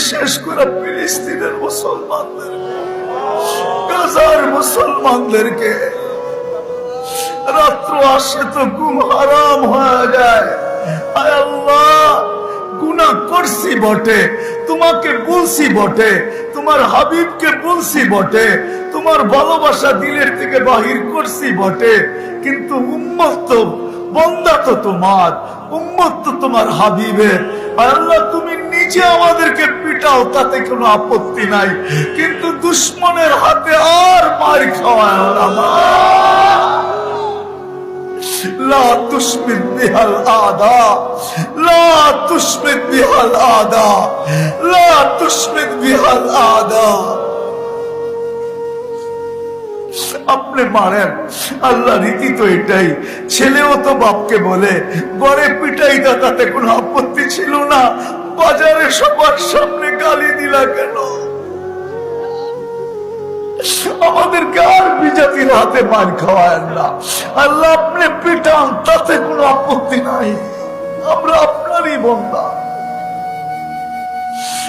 বিশেষ করে ফিলিস্তিনের মুসলমানদের, গাজার মুসলমানদেরকে রাত্র আসে তো ঘুম হারাম হয়ে যায়। আয় আল্লাহ গুনা করছি বটে, তোমাকে বলছি বটে, তোমার হাবিবকে বলছি বটে, তোমার ভালোবাসা দিলের থেকে বাহির করছি বটে, কিন্তু উম্মত তো, বন্দা তো তোমার, উম্মত তো তোমার হাবিবের। আয় আল্লাহ, তুমি নিজে আমাদেরকে দাও, তাতে কোনো আপত্তি নাই। কিন্তু দুশ্মনের হাতে আর মার খাওয়া আপনি মারেন, আল্লাহ রীতি তো এটাই। ছেলেও তো বাপকে বলে, গড়ে পিটাই তাতে কোনো আপত্তি ছিল না। বাজারে সবার সামনে গালি দিলা কেন? আমাদেরকে আর বিজাতির হাতে মার খাওয়ায় না। আল্লাহ আপনি পিটান, তাতে কোনো আপত্তি নাই। আমরা আপনারই বন্ধা।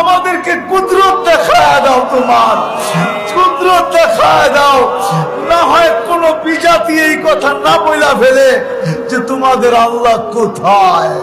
আমাদেরকে কুদরত দেখায় দাও তোমার। কুদরত দেখায় দাও। না হয় কোন বিজাতি এই কথা না বইলা ফেলে যে তোমাদের আল্লাহ কোথায়।